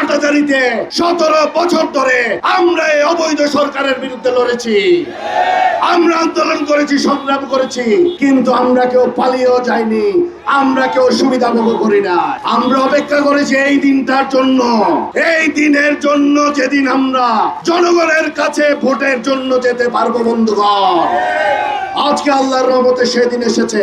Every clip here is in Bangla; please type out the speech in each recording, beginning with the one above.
হাটাজারিতে সতেরো বছর ধরে আমরা এই অবৈধ সরকারের বিরুদ্ধে লড়েছি। আমরা আন্দোলন করেছি, সংগ্রাম করেছি, কিন্তু আমরা কেউ পালিয়েও যাইনি, আমরা কেউ সুবিধা ভোগ করি না। আমরা অপেক্ষা করেছি এই দিনটার জন্য। এই দিনের জন্য যেদিন আমরা জনগণের কাছে ভোটের জন্য যেতে পারব, বন্ধুগণ। আজকে আল্লাহর রহমতে সেদিন এসেছে।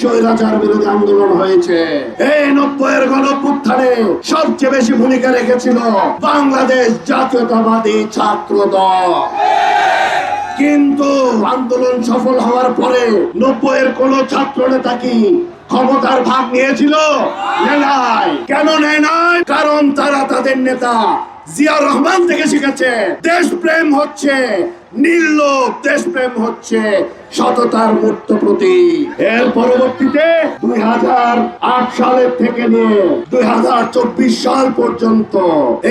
স্বৈরাচার বিরোধী আন্দোলন হয়েছে। এই নব্বইয়ের গণপুত্থানে সবচেয়ে বেশি ভূমিকা রেখেছিল বাংলাদেশ জাতীয়তাবাদী ছাত্র দল কিন্তু আন্দোলন সফল হওয়ার পরে নব্বইয়ের কোন ছাত্র নেতা কি ক্ষমতার ভাগ নিয়েছিল? কেন নেয় নাই? কারণ তারা তাদের নেতা। জিয়া রহমান থেকে শিখেছে, দেশপ্রেম হচ্ছে, নির্লোভ দেশপ্রেম হচ্ছে, সততার মূর্ত প্রতি এর পরবর্তীতে দুই হাজার আট সালের থেকে নিয়ে দুই হাজার চব্বিশ সাল পর্যন্ত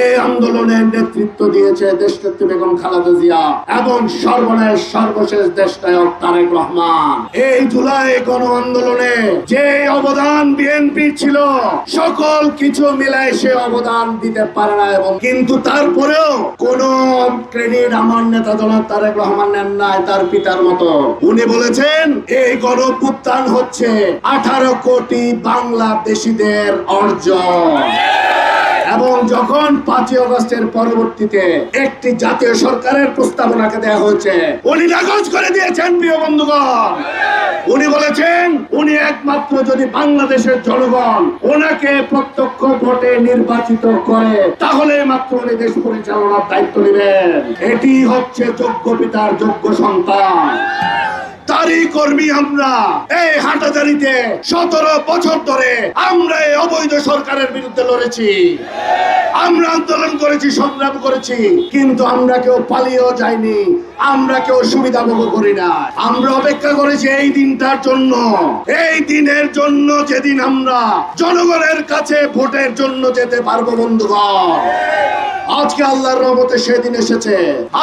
এই আন্দোলনের নেতৃত্ব দিয়েছে দেশনেত্রী বেগম খালেদা জিয়া এবং সর্বশেষ সর্বশেষ দেশনায়ক তারেক রহমান। এই জুলাই গণ আন্দোলনে যে অবদান বিএনপি ছিল, সকল কিছু মিলায় সে অবদান দিতে পারে না এবং কিন্তু তারপরেও কোন ক্রেডিট আমার নেতা জনাব তারেক রহমান নেন নাই, তার পিতার মতো। উনি বলেছেন, এই গণপুত্থান হচ্ছে আঠারো কোটি বাংলাদেশিদের অর্জন। এবং যখন পাঁচই অগস্টের পরবর্তীতে একটি জাতীয় সরকারের প্রস্তাবনাকে দেওয়া হয়েছে, উনি নাকচ করে দিয়েছেন, প্রিয় বন্ধুগণ। উনি বলেছেন, উনি একমাত্র যদি বাংলাদেশের জনগণ ওনাকে প্রত্যক্ষ ভোটে নির্বাচিত করে, তাহলে মাত্র উনি দেশ পরিচালনার দায়িত্ব নেবেন। এটি হচ্ছে যোগ্য পিতার যোগ্য সন্তান। কর্মী আমরা। এই হাটাজারিতে সতেরো বছর ধরে আমরা এই অবৈধ সরকারের বিরুদ্ধে লড়েছি। আমরা আন্দোলন করেছি, সংগ্রাম করেছি, কিন্তু আমরা কেউ পালিয়েও যাইনি। আমরা কেউ সুবিধা ভোগ করি না। আমরা অপেক্ষা করেছি এই দিনটার জন্য। এই দিনের জন্য যেদিন আমরা জনগণের কাছে ভোটের জন্য যেতে পারব, বন্ধুগণ। আজকে আল্লাহর রহমতে সেদিন এসেছে।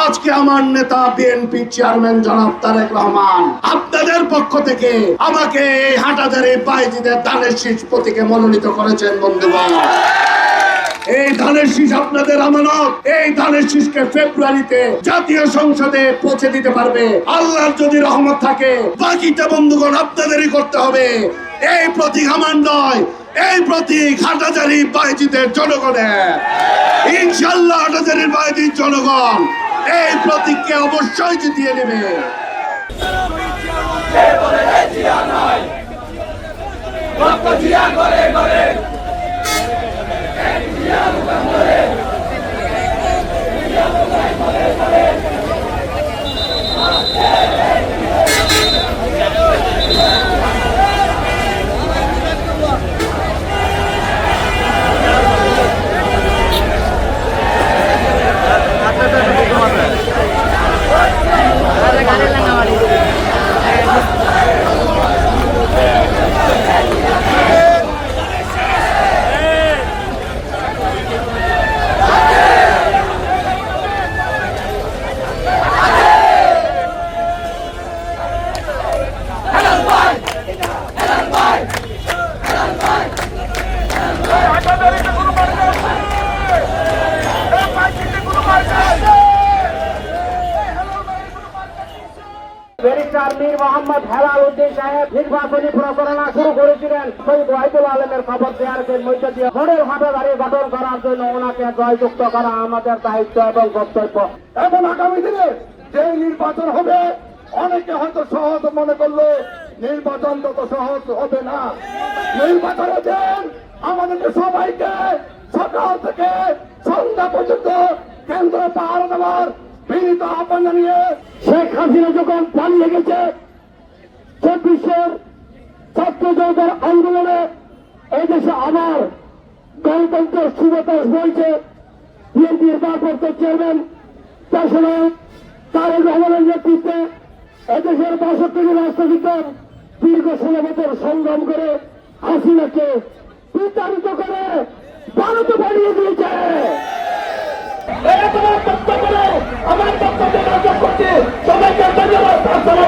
আজকে আমার নেতা বিএনপি চেয়ারম্যান জনাব তারেক রহমান, আপনাদের পক্ষ থেকে আমাকে এই হাটাজারি বাইজিদের দানের শীষ প্রতীকে মনোনীত করেছেন বন্ধুগণ। এই ধানের শীষ আপনাদের আমানত। এই ধানের শীষকে ফেব্রুয়ারিতে জাতীয় সংসদে পৌঁছে দিতে পারবে। আল্লাহর যদি রহমত থাকে, বাকিটা বন্ধুগণ আপনাদেরই করতে হবে। এই প্রতীক আমার নয়, এই প্রতীক হাটাজারি বাইজিদের জনগণের। ইনশাল্লাহ হাটাজারির বাইজির জনগণ এই প্রতীককে অবশ্যই জিতিয়ে নেবে। ব্যারিস্টার মীর মোহাম্মদ হেলাল উদ্দিন সাহেব নির্বাচনী প্রচারণা শুরু করেছিলেন। শহীদ ওয়াহিদুল আলমের খবর দেওয়ার মধ্য দিয়ে ভোটের ভাটাদারি গঠন করার জন্য ওনাকে জয়যুক্ত করা আমাদের দায়িত্ব এবং কর্তব্য এবং আগামী দিনে যে নির্বাচন হবে, অনেকে হয়তো সহজ মনে করল, নির্বাচন তত সহজ হবে না। নির্বাচনে দেন আমাদেরকে সবাইকে সকাল থেকে সন্ধ্যা পর্যন্ত কেন্দ্র পাহাড় দেওয়ার বিনীত আহ্বান জানিয়ে শেখ হাসিনা যখন পালিয়ে গেছে, চব্বিশের ছাত্র জনতার আন্দোলনে এই দেশে আবার গণতন্ত্রের সুবাতাস বইছে। বিএনপির ভারপ্রাপ্ত চেয়ারম্যান তাছাড়া তারেক রহমানের নেতৃত্বে এদেশের বাষট্টি রাষ্ট্রবিদ দীর্ঘ ষোলো সংগ্রাম করে হাসিনাকে বিতাড়িত করে ভারতে পাঠিয়ে দিয়েছে এটা তোমার বক্তব্য নয়, আমার রাজ্য করছে সবাইকে ধন্যবাদ।